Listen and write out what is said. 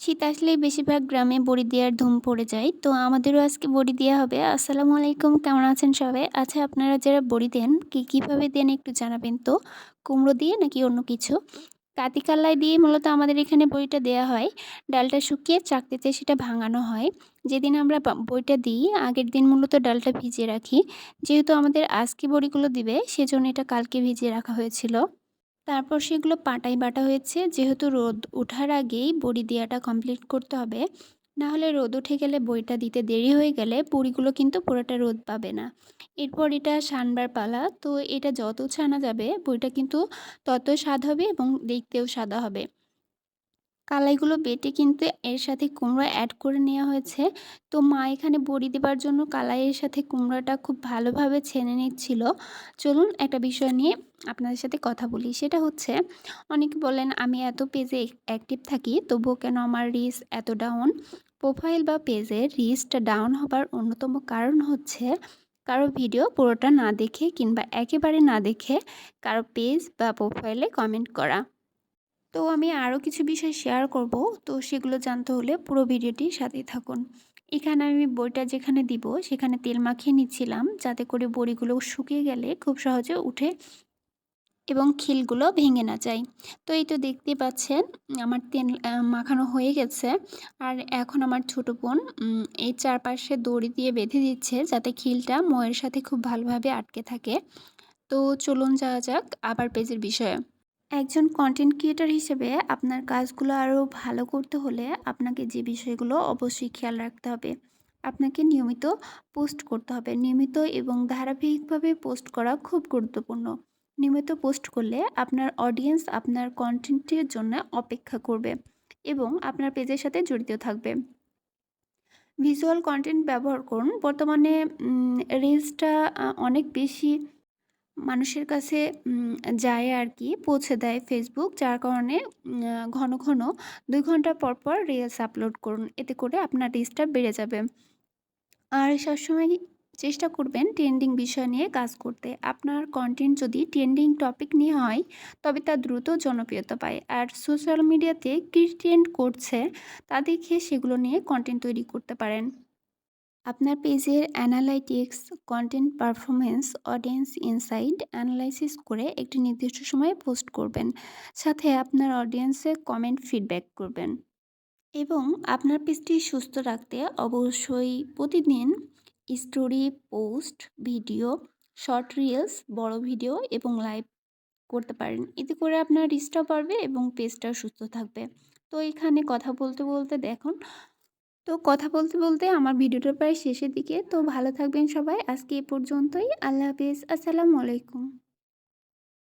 শীত আসলেই বেশিরভাগ গ্রামে বড়ি দেওয়ার ধুম পড়ে যায়। তো আমাদেরও আজকে বড়ি দেওয়া হবে। আসসালামু আলাইকুম, কেমন আছেন সবাই? আচ্ছা আপনারা যারা বড়ি দেন, কি কীভাবে দেন একটু জানাবেন তো? কুমড়ো দিয়ে নাকি অন্য কিছু? কাতি কাল্লাই দিয়ে মূলত আমাদের এখানে বড়িটা দেওয়া হয়। ডালটা শুকিয়ে চাকতিতে সেটা ভাঙানো হয়। যেদিন আমরা বইটা দিই, আগের দিন মূলত ডালটা ভিজিয়ে রাখি। যেহেতু আমাদের আজকে বড়িগুলো দিবে, সেজন্য এটা কালকে ভিজিয়ে রাখা হয়েছিল। তারপর সেগুলো পাটাই বাটা হয়েছে। যেহেতু রোদ ওঠার আগেই বড়ি দেওয়াটা কমপ্লিট করতে হবে। না হলে রোদ উঠে গেলে বইটা দিতে দেরি হয়ে গেলে বড়িগুলো কিন্তু পুরোটা রোদ পাবে না। এরপর এটা সানবার পালা। তো এটা যত ছানা যাবে বইটা কিন্তু তত স্বাদ হবে এবং দেখতেও সাদা হবে। কালাইগুলো বেটে কিন্তু এর সাথে কুমড়ো অ্যাড করে নেওয়া হয়েছে। তো মা এখানে বড়ি দেবার জন্য কালাইয়ের সাথে কুমড়োটা খুব ভালোভাবে ছেনে নিচ্ছিল। চলুন একটা বিষয় নিয়ে আপনাদের সাথে কথা বলি। সেটা হচ্ছে, অনেকে বলেন, আমি এত পেজে অ্যাক্টিভ থাকি, তবুও কেন আমার রিস এত ডাউন প্রোফাইল বা পেজের রিসটা ডাউন হবার অন্যতম কারণ হচ্ছে, কারও ভিডিও পুরোটা না দেখে কিংবা একেবারে না দেখে কারও পেজ বা প্রোফাইলে কমেন্ট করা। তো আমি আরও কিছু বিষয় শেয়ার করব। তো সেগুলো জানতে হলে পুরো ভিডিওটি সাথেই থাকুন। এখানে আমি বইটা যেখানে দিব, সেখানে তেল মাখিয়ে নিচ্ছিলাম যাতে করে বড়িগুলো শুকিয়ে গেলে খুব সহজে উঠে এবং খিলগুলো ভেঙে না যায়। তো এই তো দেখতে পাচ্ছেন, আমার তেল মাখানো হয়ে গেছে। আর এখন আমার ছোটো বোন এই চারপাশে দড়ি দিয়ে বেঁধে দিচ্ছে যাতে খিলটা ময়ের সাথে খুব ভালোভাবে আটকে থাকে। তো চলুন যাওয়া যাক আবার পেজের বিষয়ে। একজন কন্টেন্ট ক্রিয়েটার হিসেবে আপনার কাজগুলো আরও ভালো করতে হলে আপনাকে যে বিষয়গুলো অবশ্যই খেয়াল রাখতে হবে। আপনাকে নিয়মিত পোস্ট করতে হবে। নিয়মিত এবং ধারাবাহিকভাবে পোস্ট করা খুব গুরুত্বপূর্ণ। নিয়মিত পোস্ট করলে আপনার অডিয়েন্স আপনার কন্টেন্টের জন্য অপেক্ষা করবে এবং আপনার পেজের সাথে জড়িত থাকবে। ভিজুয়াল কন্টেন্ট ব্যবহার করুন। বর্তমানে রিলসটা অনেক বেশি মানুষের কাছে যায় আর কি পৌঁছে দেয় ফেসবুক যার কারণে ঘন ঘন দুই ঘণ্টা পর পর রিলস আপলোড করুন। এতে করে আপনার রিচটা বেড়ে যাবে। আর সবসময় চেষ্টা করবেন ট্রেন্ডিং বিষয় নিয়ে কাজ করতে। আপনার কন্টেন্ট যদি ট্রেন্ডিং টপিক নিয়ে হয়, তবে তা দ্রুত জনপ্রিয়তা পায়। আর সোশ্যাল মিডিয়াতে কী ট্রেন্ড করছে, তা দেখে সেগুলো নিয়ে কন্টেন্ট তৈরি করতে পারেন। আপনার পেজের analytics, content performance audience insight analysis করে একটি নির্দিষ্ট সময়ে পোস্ট করবেন। সাথে আপনার অডিয়েন্সে কমেন্ট ফিডব্যাক করবেন। এবং আপনার পেজটি সুস্থ রাখতে অবশ্যই প্রতিদিন story, post, video, short reels, বড় ভিডিও এবং লাইভ করতে পারেন। এতে করে আপনার রিচটাও বাড়বে এবং পেজটাও সুস্থ থাকবে। তো এখানে কথা বলতে বলতে দেখুন তো কথা বলতে বলতে আমার ভিডিওটা প্রায় শেষের দিকে। তো ভালো থাকবেন সবাই। আজকে এ পর্যন্তই। আল্লাহ হাফিজ। আসসালামু আলাইকুম।